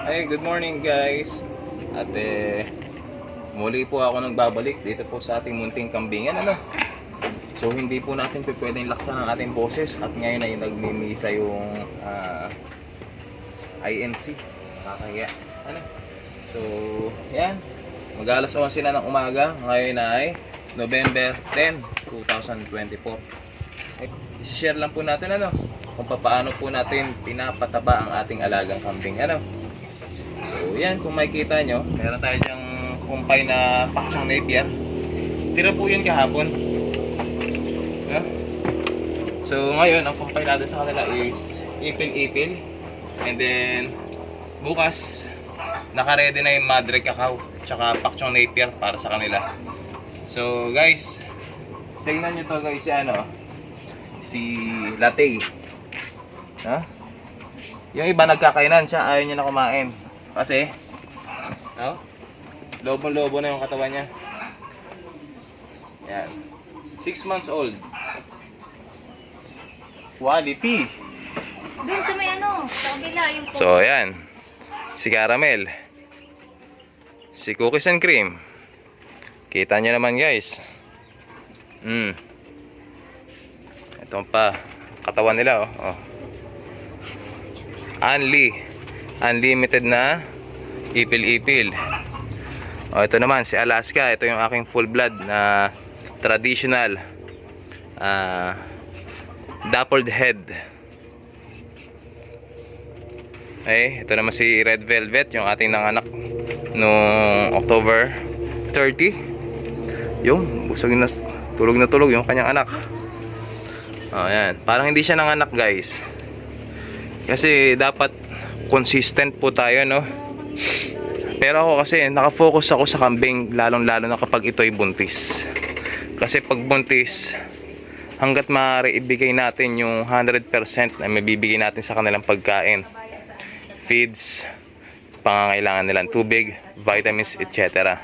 Ay, good morning guys. At eh, muli po ako nagbabalik dito po sa ating munting kambingan. Ano? So, hindi po natin po pwedeng laksan ang ating boses at ngayon ay nagmimisa yung ah, INC. Nakakahiya. Ano? So, yan. Mag-alas 11 na ng umaga. Ngayon ay November 10, 2024. Eh, I-share lang po natin ano kung paano po natin pinapataba ang ating alagang kambing. Ano? So, yan, kung makikita nyo, meron tayo dyang kumpay na pakchang napier. Tira po yun kahapon. No? So, ngayon, ang kumpay natin sa kanila is ipil-ipil. And then, bukas, nakaredy na yung Madre Cacao tsaka pakchang napier para sa kanila. So, guys, tingnan nyo to guys, si ano, si Latte. Ha? Yung iba nagkakainan siya, ayaw niya na kumain. Kasi, no? Lobo-lobo na yung katawan niya. Yan. 6 months old. Quality. Dun sa may ano, sa kabila, yung po. So, ayan. Si Caramel. Si Cookies and Cream. Kita nyo naman guys. Mm. Ito pa. Katawan nila oh. oh. Unli. Unlimited na ipil-ipil. Oh, ito naman si Alaska. Ito yung aking full blood na traditional ah dappled head. Okay, ito naman si Red Velvet, yung ating nanganak noong October 30. Yung, busog na, tulog na tulog yung kanyang anak. Oh, yan. Parang hindi siya nanganak, guys. Kasi dapat consistent po tayo, no? Pero ako kasi nakafocus ako sa kambing lalong-lalo na kapag ito ay buntis. Kasi pag buntis, hanggat maaari ibigay natin yung 100% na mabibigay natin sa kanilang pagkain feeds, pangangailangan nilang tubig, vitamins, etc.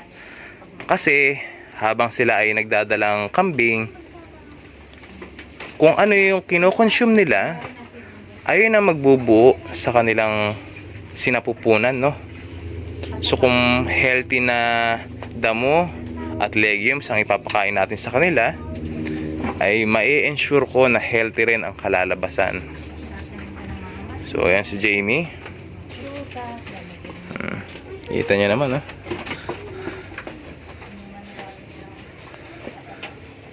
Kasi habang sila ay nagdadalang kambing, kung ano yung kinokonsume nila, ayun ang magbubuo sa kanilang sinapupunan, no? So kung healthy na damo at legumes ang ipapakain natin sa kanila, ay mai-ensure ko na healthy rin ang kalalabasan. So ayan si Jamie. Hmm. Kita niya naman, ah.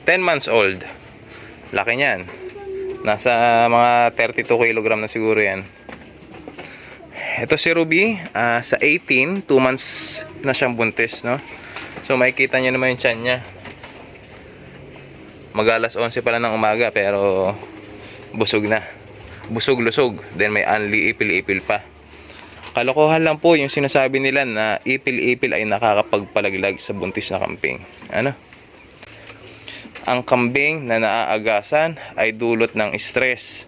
10 months old. Laki niyan. Nasa mga 32 kg na siguro yan. Ito si Ruby, ah, sa 18, 2 months na siyang buntis, no? So makikita niyo naman yung tiyan niya. Mag-alas 11 pala ng umaga pero busog na. Busog-lusog. Then may unli ipil-ipil pa. Kalokohan lang po yung sinasabi nila na ipil-ipil ay nakakapagpalaglag sa buntis na kambing. Ano? Ang kambing na naaagasan ay dulot ng stress.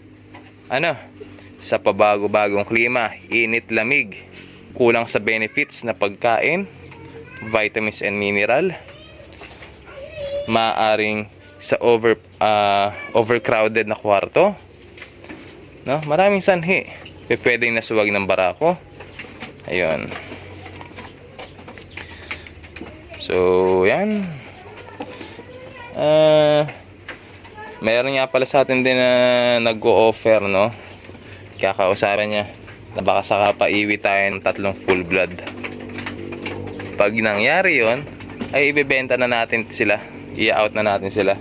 Ano? Sa pabago-bagong klima, init-lamig, kulang sa benefits na pagkain, vitamins and mineral, maaring sa over ah, overcrowded na kwarto. No? Maraming sanhi. Pwedeng nasuwag ng barako. Ayun. So, yan. Ah, meron nga pala sa atin din na nag-o-offer, no? Kakausapin niya na baka saka paiwi tayo ng tatlong full blood. Pag nangyari yon ay ibebenta na natin sila. I-out na natin sila.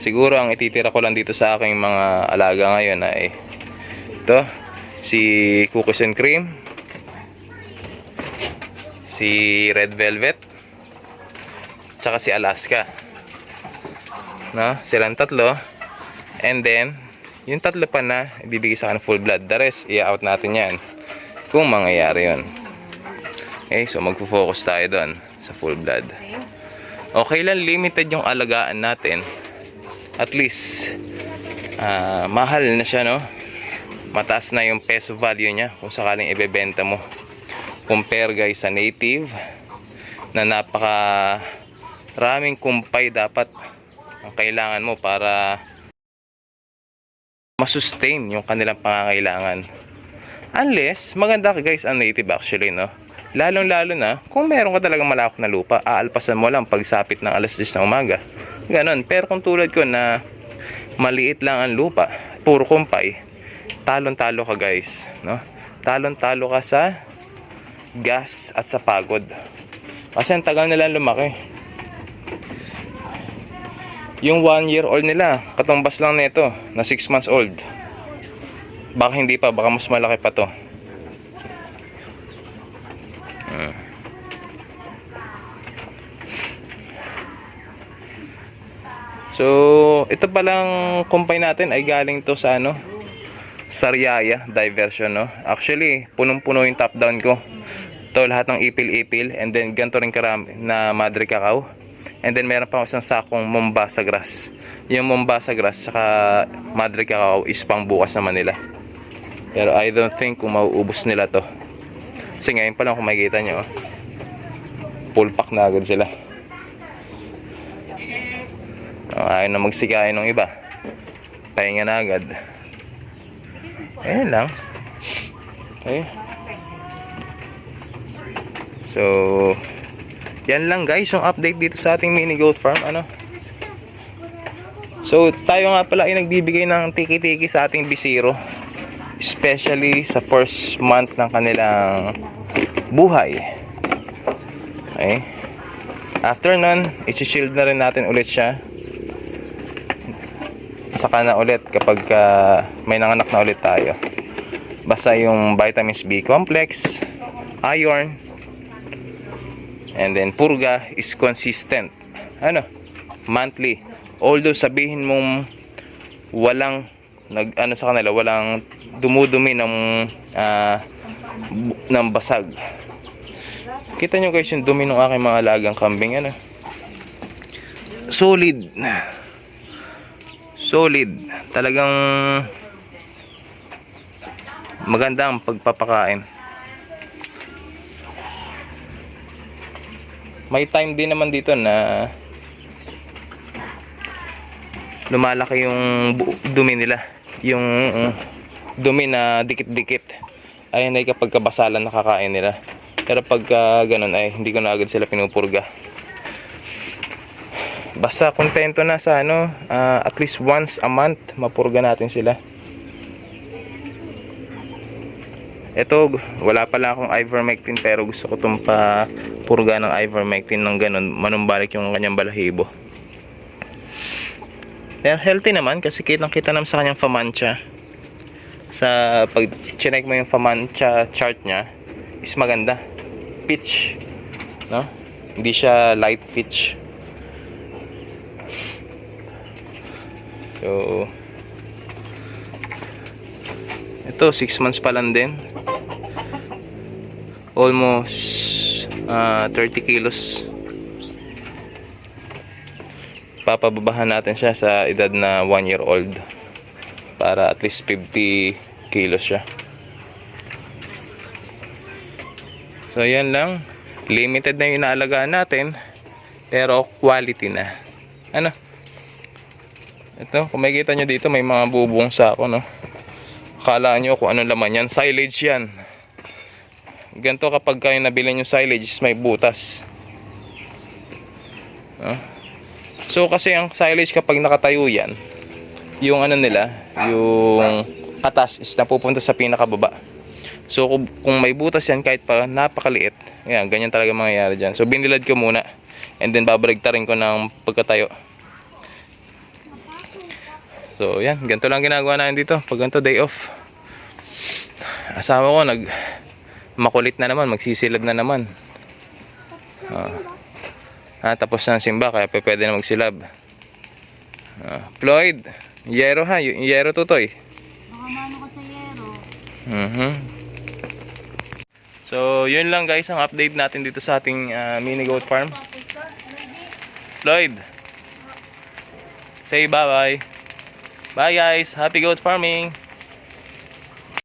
Siguro ang ititira ko lang dito sa aking mga alaga ngayon ay ito, si Cookies and Cream, si Red Velvet, tsaka si Alaska. No? Silang tatlo. And then, yung tatlo pa na ibibigay sa akin full blood. The rest, i-out natin yan. Kung mangyayari yun. Okay, so magpo-focus tayo doon sa full blood. Okay lang, limited yung alagaan natin. At least, ah, mahal na siya, no? Mataas na yung peso value niya kung sakaling ibebenta mo. Compare guys sa native na napaka raming kumpay dapat kailangan mo para masustain yung kanilang pangangailangan. Unless, maganda ka guys ang native actually, no? Lalong lalo na, kung meron ka talagang malawak na lupa, aalpasan mo lang pagsapit ng alas 10 ng umaga. Ganon. Pero kung tulad ko na maliit lang ang lupa, puro kumpay, talon-talo ka guys, no? Talon-talo ka sa gas at sa pagod. Kasi ang tagal nila lumaki. Yung one year old nila, katumbas lang nito, na 6 months old. Baka hindi pa, baka mas malaki pa to. Hmm. So, ito palang kumpay natin ay galing to sa ano? Sariaya diversion, no? Actually, punong-puno yung top down ko. Ito lahat ng ipil-ipil and then ganito rin karami na madre cacao. And then meron pa ako isang sakong Mombasa grass. Yung Mombasa grass saka madre cacao is pang bukas naman nila. Pero I don't think kung mauubos nila to. Kasi ngayon pa lang kung makikita nyo, full pack na agad sila. Oh, ayaw na magsikain ng iba. Pahinga na agad. Ayan lang. Okay. So, yan lang guys yung update dito sa ating mini goat farm. Ano? So, tayo nga pala ay nagbibigay ng tiki-tiki sa ating bisiro. Especially sa first month ng kanilang buhay. Okay. After nun, isi-shield na rin natin ulit siya. Saka na ulit kapag ah, may nanganak na ulit tayo. Basta yung vitamins B complex, iron, and then purga is consistent. Ano? Monthly. Although sabihin mong walang nag ano sa kanila, walang dumudumi ng bu- ng basag. Kita nyo guys yung dumi ng aking mga alagang kambing ano. Solid. Solid. Talagang maganda ang pagpapakain. May time din naman dito na lumalaki yung dumi nila. Yung mm, dumi na dikit-dikit. Ayun ay kapag kabasalan nakakain nila. Pero pagka ganun ay hindi ko na agad sila pinupurga. Basta kontento na sa ano, ah, at least once a month mapurga natin sila. Ito, wala pala akong ivermectin pero gusto ko itong pa purga ng ivermectin ng ganun, manumbalik yung kanyang balahibo. Pero healthy naman kasi kitang kita naman sa kanyang famancha. Sa pag chinek mo yung famancha chart niya is maganda. Pitch. No? Hindi siya light pitch. So, ito, 6 months pa lang din. Almost ah, 30 kilos. Papababahan natin siya sa edad na 1 year old. Para at least 50 kilos siya. So, yan lang. Limited na yung inaalagaan natin. Pero quality na. Ano? Ito, kung makikita nyo dito, may mga bubuong sako, no? Akala nyo kung anong laman yan. Silage yan. Ganito kapag kayo nabili nyo silage, may butas. No? So, kasi ang silage kapag nakatayo yan, yung ano nila, yung atas is napupunta sa pinakababa. So, kung, kung may butas yan, kahit pa napakaliit, yan, ganyan talaga mangyayari dyan. So, binilad ko muna. And then, babaligtarin ko ng pagkatayo. So, yan. Ganito lang ginagawa namin dito. Pag ganito, day off. Asawa ko, nag makulit na naman. Magsisilab na naman. Ah. Ah, tapos na ang simba, kaya pwede na magsilab. Ah, Floyd, yero ha. Y- yero tutoy. Baka mano ka sa yero. Mhm. So, yun lang guys ang update natin dito sa ating ah, mini goat farm. Floyd. Say bye-bye. Bye guys. Happy goat farming.